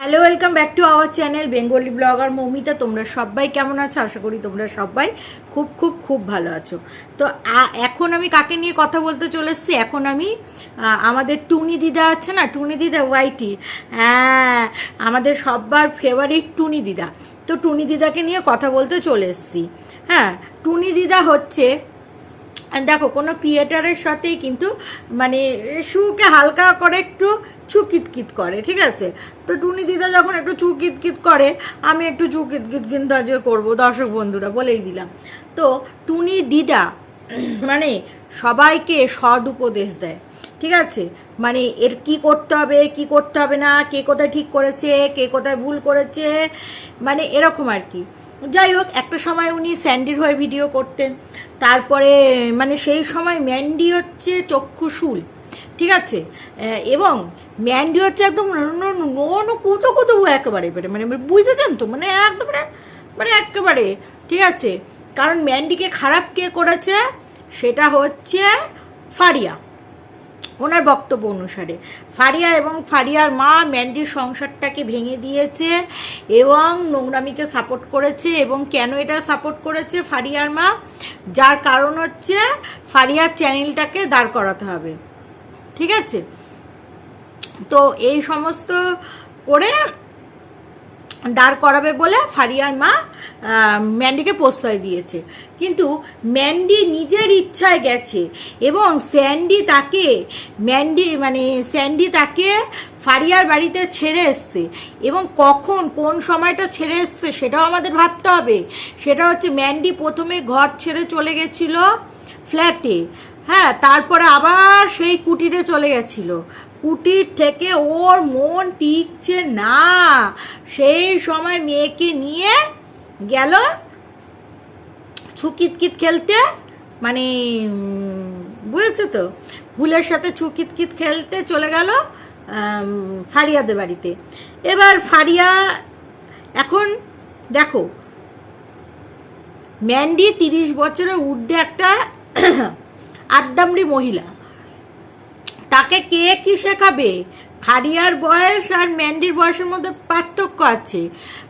Hello welcome back to our channel Bengali blogger Moumita তোমরা সবাই কেমন আছো? আশা করি তোমরা সবাই খুব খুব খুব ভালো আছো। তো এখন আমি কাকে নিয়ে কথা বলতে চলে এসেছি? এখন আমি আমাদের টুনি দিদা আছে না? টুনি দিদা ওয়াইটি হ্যাঁ আমাদের সবার ফেভারিট টুনি দিদা। তো, টুনি দিদাকে নিয়ে কথা বলতে চলে এসেছি। হ্যাঁ টুনি দিদা হচ্ছে দেখো, কোনো ক্রিয়েটারের সাথেই কিন্তু মানে শুকে হালকা করে একটু চুকিটকিট করে, ঠিক আছে? তো টুনি দিদা যখন একটু চুকিটকিট করে, আমি একটু চুকিটকিট কিন্তু আজকে করব, দর্শক বন্ধুরা বলেই দিলাম। তো টুনি দিদা মানে সবাইকে সদ উপদেশ দেয়, ঠিক আছে? মানে এর কি করতে হবে, কি করতে হবে না, কে কোথায় ঠিক করেছে, কে কোথায় ভুল করেছে মানে এরকম আর কি। যাই হোক, একটা সময় উনি স্যান্ডির হয়ে ভিডিও করতেন। তারপরে মানে সেই সময় ম্যান্ডি হচ্ছে চক্ষুশুল ঠিক আছে? এবং ম্যান্ডি হচ্ছে একদম নোনো কুতো কুতো একেবারে এবারে মানে বুঝতেছেন তো? মানে একদম মানে মানে একেবারে, ঠিক আছে? কারণ ম্যান্ডিকে খারাপ কে করেছে? সেটা হচ্ছে ফারিয়া। ওনার বক্তব্য অনুসারে। ফারিয়া এবং ফারিয়ার মা ম্যান্ডির সংসারটাকে ভেঙে দিয়েছে এবং নোংরামিকে সাপোর্ট করেছে এবং কেন এটা সাপোর্ট করেছে ফারিয়ার মা? যার কারণ হচ্ছে ফারিয়ার চ্যানেলটাকে দাঁড় করাতে হবে। ঠিক আছে? তো এই সমস্ত করে দাঁড় করাবে বলে ফারিয়ার মা ম্যান্ডিকে প্রশ্রয় দিয়েছে। কিন্তু ম্যান্ডি নিজের ইচ্ছায় গেছে এবং স্যান্ডি তাকে, ম্যান্ডি মানে স্যান্ডি তাকে ফারিয়ার বাড়িতে ছেড়ে এসছে। এবং কখন, কোন সময়টা ছেড়ে এসছে সেটাও আমাদের ভাবতে হবে। সেটা হচ্ছে ম্যান্ডি প্রথমে ঘর ছেড়ে চলে গেছিল ফ্ল্যাটে। হ্যাঁ তারপরে আবার সেই কুটিরে চলে গেছিল। কুটির থেকে ওর মন টিকছে না। সেই সময় মেয়েকে নিয়ে গেল ছুকিতকিত খেলতে। মানে বুঝেছ তো? ভুলের সাথে ছুকিতকিত খেলতে চলে গেল ফারিয়াদের বাড়িতে। এবার ফারিয়া এখন দেখো, ম্যান্ডি তিরিশ বছরের ঊর্ধ্বে একটা আদ্দামরি মহিলা। তাকে কে কি শেখাবে? ফারিয়ার বয়স আর ম্যান্ডির বয়সের মধ্যে পার্থক্য আছে।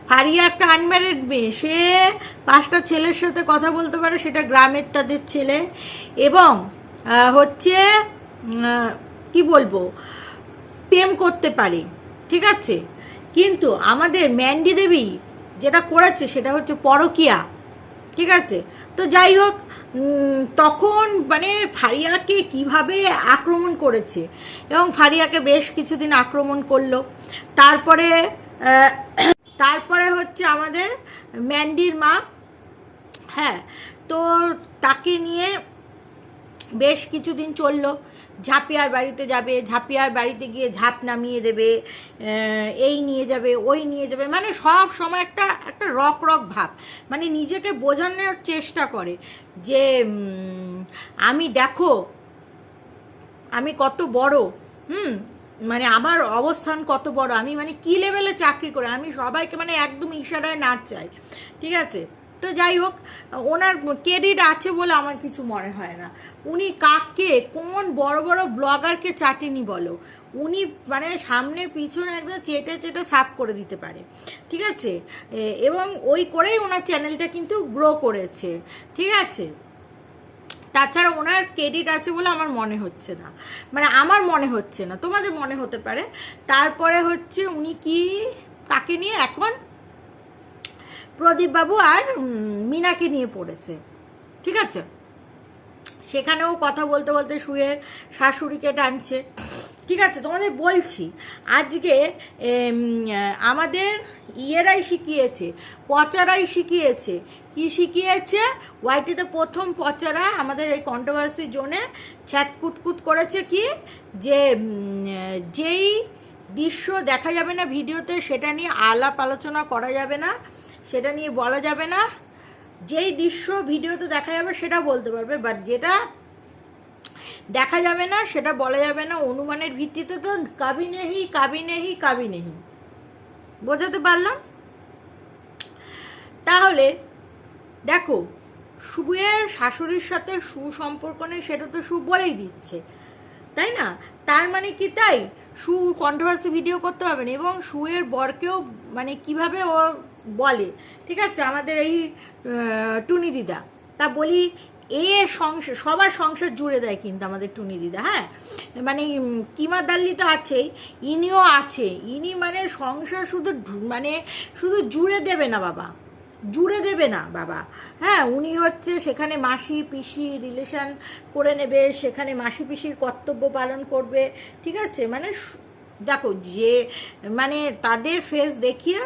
ফারিয়া একটা আনম্যারিড মেয়ে, সে পাঁচটা ছেলের সাথে কথা বলতে পারে, সেটা গ্রামের তাদের ছেলে। এবং হচ্ছে কি বলব, প্রেম করতে পারে, ঠিক আছে? কিন্তু আমাদের ম্যান্ডি দেবী যেটা করেছে সেটা হচ্ছে পরকিয়া। ঠিক আছে? তো যাই হোক তখন মানে ফারিয়াকে কীভাবে আক্রমণ করেছে? এবং ফারিয়াকে বেশ কিছুদিন আক্রমণ করল। তারপরে তারপরে হচ্ছে আমাদের ম্যান্ডির মা হ্যাঁ তো তাকে নিয়ে বেশ কিছুদিন চলল। ঝাঁপিয়ার বাড়িতে যাবে, ঝাঁপিয়ার বাড়িতে গিয়ে ঝাঁপ নামিয়ে দেবে এই নিয়ে যাবে, ওই নিয়ে যাবে মানে সব সময় একটা একটা রক রক ভাব। মানে নিজেকে বোঝানোর চেষ্টা করে যে আমি দেখো, আমি কত বড়, হুম মানে আমার অবস্থান কত বড়, আমি মানে কি লেভেলে চাকরি করে, আমি সবাইকে মানে একদম ইশারায় নাচ চাই, ঠিক আছে? তো যাই হোক, ওনার ক্রেডিট আছে বলে আমার কিছু মনে হয় না। উনি কাকে কোন বড় বড় ব্লগারকে চাটেনি বলো। উনি মানে সামনে পিছনে একদম চেটে চেটে সাফ করে দিতে পারে। ঠিক আছে? এবং ওই করেই ওনার চ্যানেলটা কিন্তু গ্রো করেছে। ঠিক আছে? তাছাড়া ওনার ক্রেডিট আছে বলে আমার মনে হচ্ছে না। মানে আমার মনে হচ্ছে না। তোমাদের মনে হতে পারে। তারপরে হচ্ছে উনি কি কাকে নিয়ে এখন প্রদীপবাবু আর মিনাকে নিয়ে পড়েছে। ঠিক আছে? সেখানেও কথা বলতে বলতে শুয়ে শাশুড়িকে টানছে। ঠিক আছে, তোমাদের বলছি, আজকে আমাদের ইয়েরাই শিখিয়েছে, পচারাই শিখিয়েছে। কি শিখিয়েছে? ওয়াইটিতে প্রথম পচারা আমাদের এই কন্ট্রোভার্সি জোনে ছ্যাত কুতকুত করেছে কি? যে যেই দৃশ্য দেখা যাবে না ভিডিওতে, সেটা নিয়ে আলাপ আলোচনা করা যাবে না। সেটা নিয়ে বলা যাবে না। যেই দৃশ্য ভিডিওতে দেখা যাবে সেটা বলতে পারবে বাট যেটা দেখা যাবে না, সেটা বলা যাবে না। অনুমানের ভিত্তিতে তো কাবি নেহি কাবি নেহি কাবি নেহি। বোঝাতে পারলাম? তাহলে দেখো শুয়ের শাশুড়ির সাথে সুসম্পর্ক নেই, সেটা তো সু বলেই দিচ্ছে। তাই না? তার মানে কি তাই? সু কন্ট্রোভার্সি ভিডিও করতে হবে না, এবং সুয়ের বরকেও মানে কীভাবে ও বলে, ঠিক আছে? আমাদের এই টুনি দিদা। তা বলি, এ সংসার সবার সংসার জুড়ে দেয় কিন্তু আমাদের টুনি দিদা হ্যাঁ? মানে কিমা দাল্লি তো আছেই, ইনিও আছে। ইনি মানে সংসার শুধু মানে শুধু জুড়ে দেবে না বাবা। জুড়ে দেবে না বাবা হ্যাঁ? উনি হচ্ছে সেখানে মাসি পিসি রিলেশন করে নেবে, সেখানে মাসি পিসির কর্তব্য পালন করবে, ঠিক আছে? মানে দেখো, যে মানে তাদের ফেস দেখিয়ে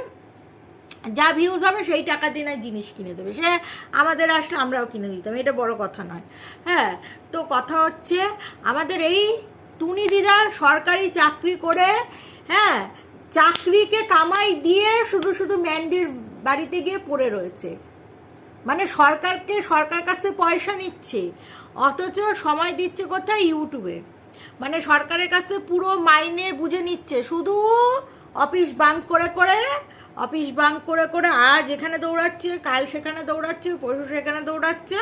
যা ভিউজ হবে সেই টাকা দিয়ে জিনিস কিনে দেবে। সে আমাদের আসলে আমরাও কিনে দিতাম, এটা বড় কথা নয়। হ্যাঁ তো কথা হচ্ছে আমাদের এই টুনি দিদা সরকারি চাকরি করে হ্যাঁ চাকরিকে কামাই দিয়ে শুধু শুধু ম্যান্ডির বাড়িতে গিয়ে পড়ে রয়েছে। মানে সরকারকে, সরকার কাছ থেকে পয়সা নিচ্ছে, অথচ সময় দিচ্ছে কোথায়? ইউটিউবে মানে সরকারের কাছ পুরো মাইনে বুঝে নিচ্ছে, শুধু অফিস বাঙ্ক করে করে অফিস বাঙ্ক করে করে আজ এখানে দৌড়াচ্ছে, কাল সেখানে দৌড়াচ্ছে, পরশু সেখানে দৌড়াচ্ছে।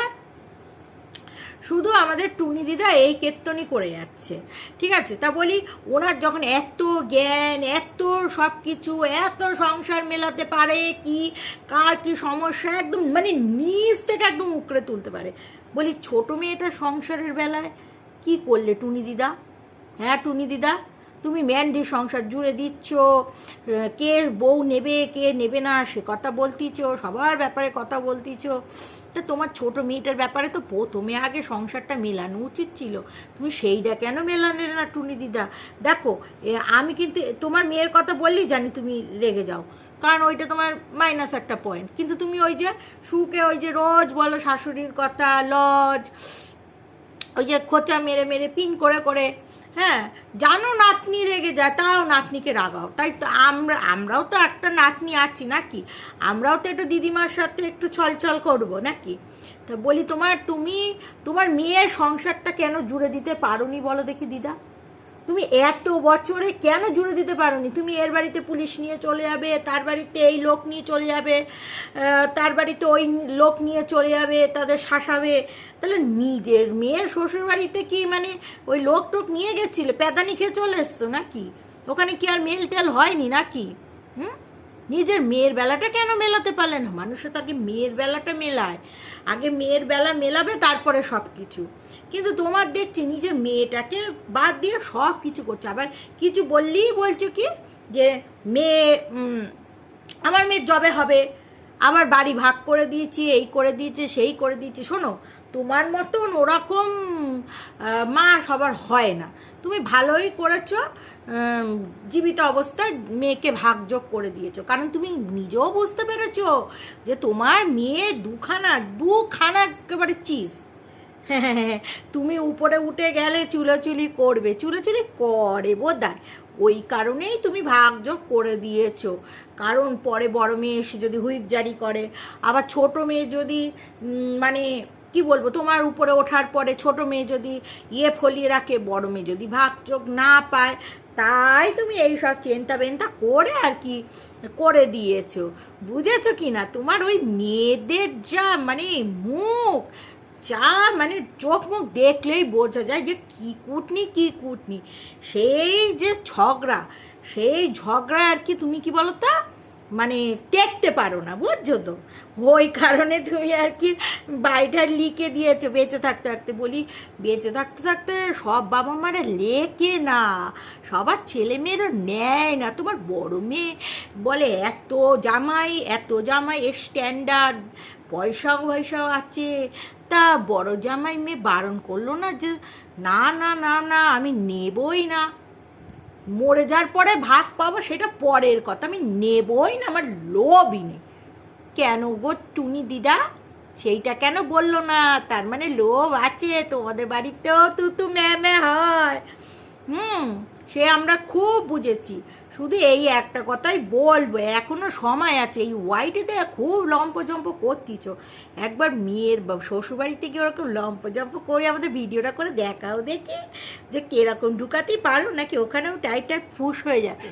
শুধু আমাদের টুনি দিদা এই কেত্তনি করে যাচ্ছে। ঠিক আছে? তা বলি, ওনার যখন এত জ্ঞান, এত সব কিছু এত সংসার মেলাতে পারে কি, কার কি সমস্যা, একদম মানে নিজ থেকে একদম উকড়ে তুলতে পারে। বলি, ছোট মেয়েটা সংসারের বেলায় কি করলে টুনি দিদা? হ্যাঁ টুনি দিদা? তুমি ম্যান্ডি সংসার জুড়ে দিচ্ছ, কে বউ নেবে, কে নেবে না, সে কথা বলতিছ, সবার ব্যাপারে কথা বলতিছ। তা তোমার ছোট মেয়েটার ব্যাপারে তো প্রথমে আগে সংসারটা মেলানো উচিত ছিল। তুমি সেইটা কেন মেলালে না টুনি দিদা? দেখো আমি কিন্তু তোমার মেয়ের কথা বললেই জানি তুমি রেগে যাও, কারণ ওইটা তোমার মাইনাস একটা পয়েন্ট কিন্তু তুমি ওই যে সুকে ওই যে রোজ বলো শাশুড়ির কথা, লজ, ওই যে খোঁচা মেরে মেরে পিন করে করে হ্যাঁ জানো নাতনি রেগে যায়, তাও নাতনিকে রাগাও। তাই তো আমরা, আমরাও তো একটা নাতনি আছি নাকি? আমরাও তো একটু দিদিমার সাথে একটু ছলছল করব নাকি? তা বলি তোমার, তুমি, তোমার মেয়ের সংসারটা কেন জুড়ে দিতে পারোনি বলো দেখি দিদা? তুমি এত বছরে কেন জুড়ে দিতে পারোনি? তুমি এর বাড়িতে পুলিশ নিয়ে চলে যাবে, তার বাড়িতে এই লোক নিয়ে চলে যাবে তার বাড়িতে ওই লোক নিয়ে চলে যাবে, তাদের শাসাবে। তাহলে নিজের মেয়ের শ্বশুর বাড়িতে কি মানে ওই লোক টোক নিয়ে গেছিলে? প্যাদানি খেয়ে চলে এসছো নাকি? ওখানে কি আর মেল টেল হয়নি নাকি? হুম? নিজের মেয়ের বেলাটা কেন মেলাতে পারলে না? মানুষে তো আগে মেয়ের বেলাটা মেলায়। আগে মেয়ের বেলা মেলাবে, তারপরে সব কিছু কিন্তু তোমার দেখছি নিজের মেয়েটাকে বাদ দিয়ে সব কিছু করছে। আবার কিছু বললেই বলছো কি? যে মেয়ে আমার মেয়ের জবে হবে আবার বাড়ি ভাগ করে দিয়েছি, এই করে দিয়েছে, সেই করে দিয়েছি। শোনো তোমার মতন ওরকম মা সবার হয় না। তুমি ভালোই করেছ জীবিত অবস্থায় মেয়েকে ভাগযোগ করে দিয়েছ। কারণ তুমি নিজেও বুঝতে পেরেছ যে তোমার মেয়ে দুখানা দুখানা একেবারে চিজ। তুমি উপরে উঠে গেলে চুলোচুলি করবে, চুলোচুলি করে বোধহয়। ওই কারণেই তুমি ভাগযোগ করে দিয়েছ। কারণ পরে বড় মেয়ে এসে যদি হুইপ জারি করে, আবার ছোট মেয়ে যদি মানে কি বলব, তোমার উপরে ওঠার পরে ছোট মেয়ে যদি ইয়ে ফলিয়ে রাখে, বড় মেয়ে যদি ভাগ চোখ না পায়, তাই তুমি এই সব চেনটা বেনটা করে আর কি করে দিয়েছ। বুঝেছ কি না? তোমার ওই মেয়েদের যা মানে মুখ, যা মানে চোখ মুখ দেখলেই বোঝা যায় যে কি কুটনি কি কুটনি। সেই যে ঝগড়া, সেই ঝগড়া আর কি তুমি কি বলো তা? মানে টেকতে পারো না, বুঝছ তো? ওই কারণে তুমি আর কি বাড়িটা লিখে দিয়েছ, বেঁচে থাকতে থাকতে বলি, বেঁচে থাকতে থাকতে সব বাবা মারা লেখে না, সবার ছেলে মেয়েরা নেয় না, তোমার বড় মেয়ে বলে এত জামাই এত জামাই স্ট্যান্ডার্ড পয়সাও পয়সাও আছে, তা বড় জামাই মেয়ে বারণ করল না যে, না না না না, আমি নেবই না। মরে যাওয়ার পরে ভাগ পাবো, সেটা পরের কথা। আমি নেবই না, আমার লোভই নেই। কেন গো টুনি দিদা? সেইটা কেন বলল না? তার মানে লোভ আছে, তোমাদের বাড়িতেও তুতু ম্যামে হয়। হুম, সে আমরা খুব বুঝেছি। শুধু এই একটা কথাই বলব, এখনও সময় আছে। এই ওয়াইটিতে খুব লম্পজম্প করতিছ। একবার মেয়ের শ্বশুরবাড়িতে গিয়ে ওরকম লম্প জম্প করে আমাদের ভিডিওটা করে দেখাও দেখি যে কীরকম ঢুকাতেই পারো, নাকি ওখানেও টাইট টাইট ফুস হয়ে যাবে